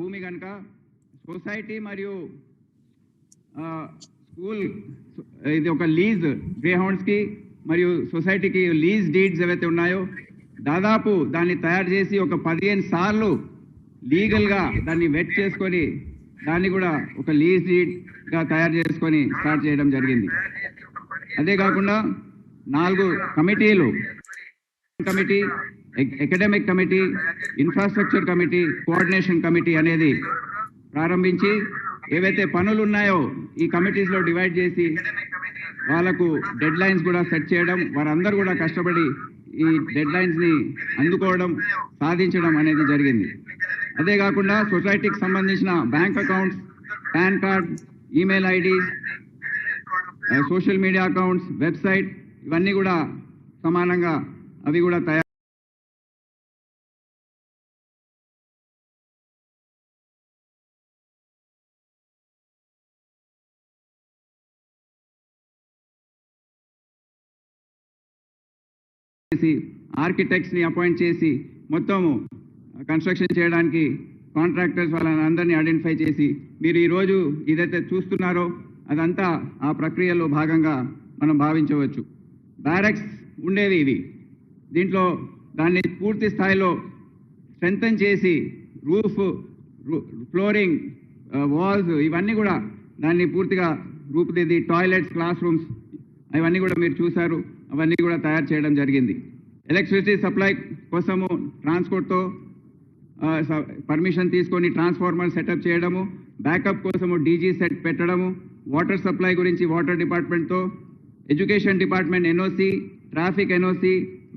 భూమి కనుక సొసైటీ మరియు స్కూల్ ఇది ఒక లీజ్ గ్రే కి మరియు సొసైటీకి లీజ్ డీడ్స్ ఏవైతే ఉన్నాయో దాదాపు దాన్ని తయారు చేసి ఒక పదిహేను సార్లు లీగల్గా దాన్ని వెట్ చేసుకొని దాన్ని కూడా ఒక లీజ్ డీడ్గా తయారు చేసుకొని స్టార్ట్ చేయడం జరిగింది. అదే కాకుండా నాలుగు కమిటీలు committee academic committee infrastructure committee coordination committee అనేది ప్రారంభించి ఏవైతే పనులు ఉన్నాయో ఈ కమిటీస్లో డివైడ్ చేసి వాళ్ళకు డెడ్ లైన్స్ కూడా సెట్ చేయడం వారందరూ కూడా కష్టపడి ఈ డెడ్ లైన్స్ని అందుకోవడం సాధించడం అనేది జరిగింది. అదే కాకుండా సొసైటీకి సంబంధించిన bank accounts PAN card email ID social media accounts website ఇవన్నీ కూడా సమానంగా అవి కూడా తయారు చేసి ఆర్కిటెక్ట్స్ని అపాయింట్ చేసి మొత్తము కన్స్ట్రక్షన్ చేయడానికి కాంట్రాక్టర్స్ వాళ్ళని అందరినీ ఐడెంటిఫై చేసి మీరు ఈరోజు ఏదైతే చూస్తున్నారో అదంతా ఆ ప్రక్రియలో భాగంగా మనం భావించవచ్చు. బ్యారక్స్ ఉండేది ఇది. దీంట్లో దాన్ని పూర్తి స్థాయిలో స్ట్రెంథన్ చేసి రూఫ్ ఫ్లోరింగ్ వాల్స్ ఇవన్నీ కూడా దాన్ని పూర్తిగా రూపుదిద్ది టాయిలెట్స్ క్లాస్ రూమ్స్ అవన్నీ కూడా మీరు చూశారు. అవన్నీ కూడా తయారు చేయడం జరిగింది. ఎలక్ట్రిసిటీ సప్లై కోసము ట్రాన్స్పోర్ట్తో పర్మిషన్ తీసుకొని ట్రాన్స్ఫార్మర్ సెటప్ చేయడము బ్యాకప్ కోసము డీజీ సెట్ పెట్టడము వాటర్ సప్లై గురించి water డిపార్ట్మెంట్తో education department NOC traffic NOC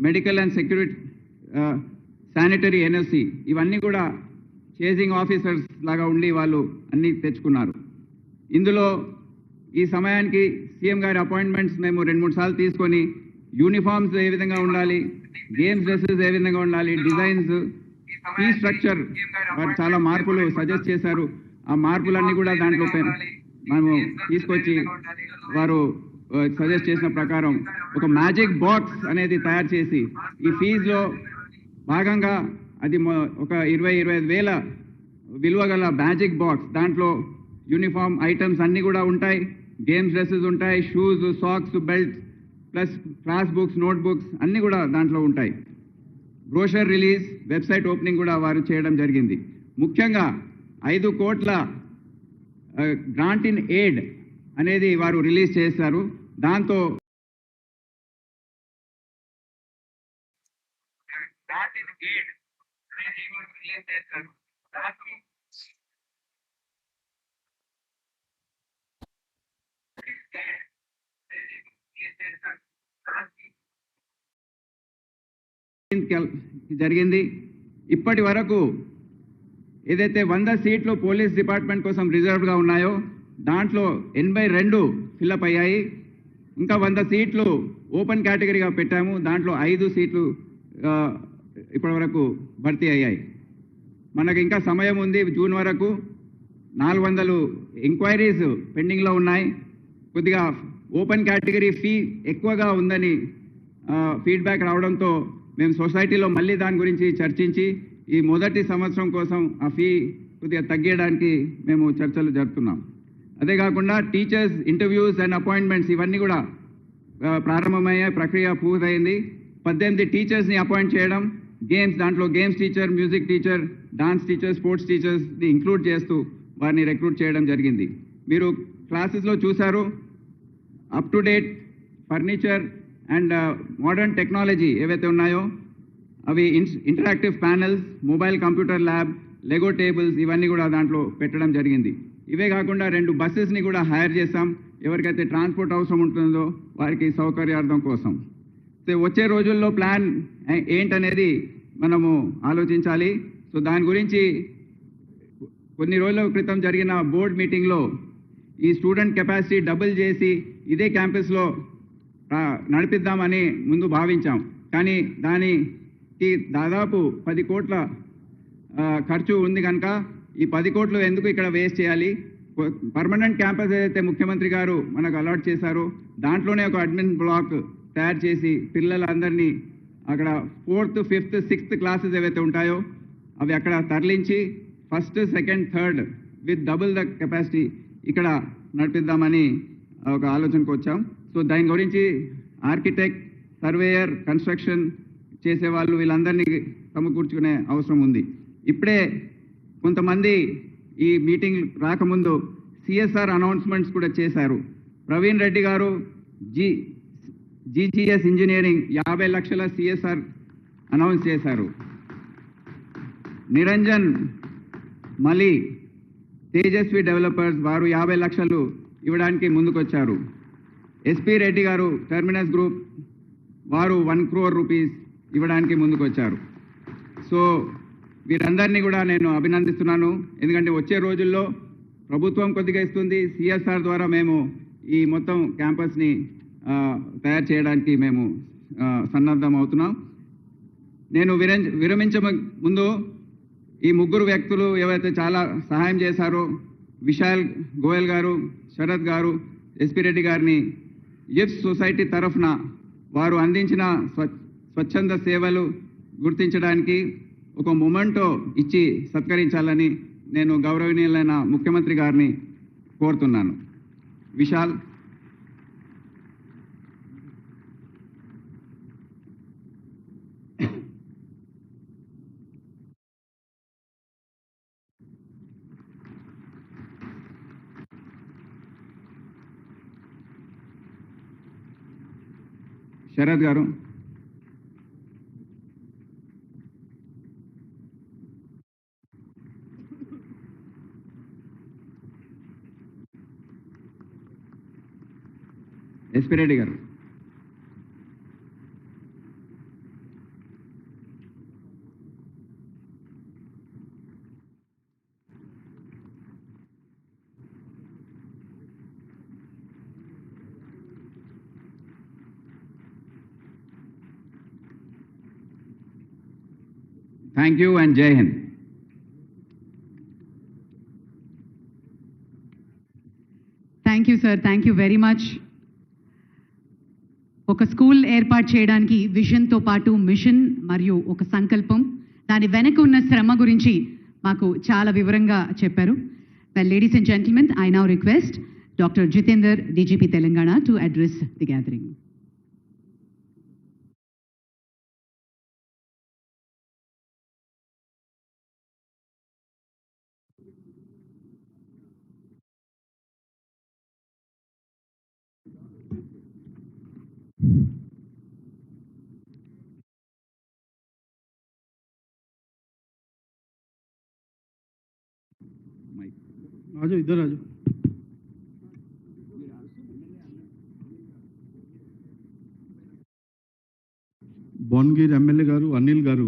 medical and security sanitary NOC ఇవన్నీ కూడా చేసింగ్ ఆఫీసర్స్ లాగా ఉండి వాళ్ళు అన్నీ తెచ్చుకున్నారు. ఇందులో ఈ సమయానికి సీఎం గారి అపాయింట్మెంట్స్ మేము రెండు మూడు సార్లు తీసుకొని యూనిఫామ్స్ ఏ విధంగా ఉండాలి? గేమ్స్ డ్రెస్సెస్ ఏ విధంగా ఉండాలి? డిజైన్స్ ఫీ స్ట్రక్చర్ వారు చాలా మార్పులు సజెస్ట్ చేశారు. ఆ మార్పులన్నీ కూడా దాంట్లో మనము తీసుకొచ్చి వారు సజెస్ట్ చేసిన ప్రకారం ఒక మ్యాజిక్ బాక్స్ అనేది తయారు చేసి ఈ ఫీజులో భాగంగా అది ఒక ఇరవై ఇరవై ఐదు వేల విలువ గల మ్యాజిక్ బాక్స్ దాంట్లో యూనిఫామ్ ఐటమ్స్ అన్నీ కూడా ఉంటాయి. గేమ్స్ డ్రెస్సెస్ ఉంటాయి shoes socks belts plus class books note books అన్నీ కూడా దాంట్లో ఉంటాయి. బ్రోషర్ రిలీజ్ వెబ్సైట్ ఓపెనింగ్ కూడా వారు చేయడం జరిగింది. ముఖ్యంగా ఐదు కోట్ల గ్రాంట్ ఇన్ ఎయిడ్ అనేది వారు రిలీజ్ చేశారు. దాంతో జరిగింది. ఇప్పటి వరకు ఏదైతే వంద సీట్లు పోలీస్ డిపార్ట్మెంట్ కోసం రిజర్వ్గా ఉన్నాయో దాంట్లో ఎనభై రెండు ఫిల్అప్ అయ్యాయి. ఇంకా వంద సీట్లు ఓపెన్ కేటగిరీగా పెట్టాము. దాంట్లో ఐదు సీట్లు ఇప్పటి వరకు భర్తీ అయ్యాయి. మనకు ఇంకా సమయం ఉంది జూన్ వరకు. నాలుగు వందలు ఎంక్వైరీస్ పెండింగ్లో ఉన్నాయి. కొద్దిగా ఓపెన్ కేటగిరీ ఫీ ఎక్కువగా ఉందని ఫీడ్బ్యాక్ రావడంతో మేము సొసైటీలో మళ్ళీ దాని గురించి చర్చించి ఈ మొదటి సంవత్సరం కోసం ఆ ఫీ కొద్దిగా తగ్గేయడానికి మేము చర్చలు జరుపుతున్నాం. అదే కాకుండా టీచర్స్ ఇంటర్వ్యూస్ అండ్ అపాయింట్మెంట్స్ ఇవన్నీ కూడా ప్రారంభమయ్యే ప్రక్రియ పూర్తయింది. పద్దెనిమిది టీచర్స్ని అపాయింట్ చేయడం గేమ్స్ దాంట్లో games teacher music teacher dance teacher sports టీచర్స్ని include చేస్తూ వారిని రిక్రూట్ చేయడం జరిగింది. మీరు క్లాసెస్లో చూశారు up to date furniture and modern technology ఏవైతే ఉన్నాయో అవి interactive panels mobile computer lab Lego tables ఇవన్నీ కూడా దాంట్లో పెట్టడం జరిగింది. ఇవే కాకుండా రెండు బస్సెస్ని కూడా హైర్ చేశాం. ఎవరికైతే ట్రాన్స్పోర్ట్ అవసరం ఉంటుందో వారికి సౌకర్యార్థం కోసం. సో వచ్చే రోజుల్లో ప్లాన్ ఏంటనేది మనము ఆలోచించాలి. సో దాని గురించి కొన్ని రోజుల క్రితం జరిగిన బోర్డ్ మీటింగ్లో ఈ స్టూడెంట్ కెపాసిటీ డబుల్ చేసి ఇదే క్యాంపస్లో నడిపిద్దామని ముందు భావించాం. కానీ దానికి దాదాపు పది కోట్ల ఖర్చు ఉంది కనుక ఈ పది కోట్లు ఎందుకు ఇక్కడ వేస్ట్ చేయాలి? పర్మనెంట్ క్యాంపస్ ఏదైతే ముఖ్యమంత్రి గారు మనకు అలాట్ చేశారో దాంట్లోనే ఒక అడ్మిన్ బ్లాక్ తయారు చేసి పిల్లలందరినీ అక్కడ ఫోర్త్ ఫిఫ్త్ సిక్స్త్ క్లాసెస్ ఏవైతే ఉంటాయో అవి అక్కడ తరలించి first second third with double the capacity ఇక్కడ నడిపిద్దామని ఒక ఆలోచనకు వచ్చాం. సో దాని గురించి ఆర్కిటెక్ట్ సర్వేయర్ కన్స్ట్రక్షన్ చేసేవాళ్ళు వీళ్ళందరినీ సమకూర్చుకునే అవసరం ఉంది. ఇప్పుడే కొంతమంది ఈ మీటింగ్ రాకముందు సిఎస్ఆర్ అనౌన్స్మెంట్స్ కూడా చేశారు. ప్రవీణ్ రెడ్డి గారు జీ జీజీఎస్ ఇంజనీరింగ్ యాభై లక్షల సిఎస్ఆర్ అనౌన్స్ చేశారు. నిరంజన్ మలి తేజస్వి డెవలపర్స్ వారు యాభై లక్షలు ఇవ్వడానికి ముందుకొచ్చారు. SP Reddy garu terminus group వారు వన్ క్రోర్ రూపీస్ ఇవ్వడానికి ముందుకొచ్చారు. సో వీరందరినీ కూడా నేను అభినందిస్తున్నాను. ఎందుకంటే వచ్చే రోజుల్లో ప్రభుత్వం కొద్దిగా ఇస్తుంది. సిఎస్ఆర్ ద్వారా మేము ఈ మొత్తం క్యాంపస్ని తయారు చేయడానికి మేము సన్నద్ధం అవుతున్నాం నేను విరం విరమించ ముందు ఈ ముగ్గురు వ్యక్తులు ఎవరైతే చాలా సహాయం చేశారో విశాల్ గోయల్ గారు శరత్ గారు ఎస్పీ రెడ్డి గారిని గిఫ్ట్ సొసైటీ తరఫున వారు అందించిన స్వచ్ఛంద సేవలు గుర్తించడానికి ఒక మొమెంటో ఇచ్చి సత్కరించాలని నేను గౌరవనీయులైన ముఖ్యమంత్రి గారిని కోరుతున్నాను. విశాల్ శరత్ గారు. ఎస్పీ రెడ్డి గారు. Thank you and Jai Hind thank you sir thank you very much ఒక స్కూల్ ఏర్పాటు చేయడానికి విజన్తో పాటు మిషన్ మరియు ఒక సంకల్పం. దాని వెనక ఉన్న శ్రమ గురించి మాకు చాలా వివరంగా చెప్పారు. Well ladies and gentlemen I now request doctor Jitender DGP Telangana to address the gathering आजो, इधर आजो। Bhongir MLA garu, Anil garu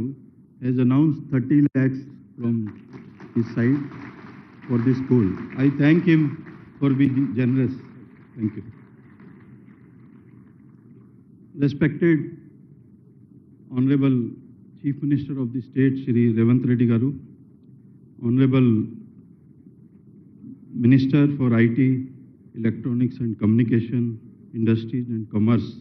has announce 30 lakh from his side for this school I thank him for be generous thank you Respected Honorable Chief Minister of the State, Shri Revant Reddy Garu, Honorable Minister for IT, Electronics and Communication, Industries and Commerce,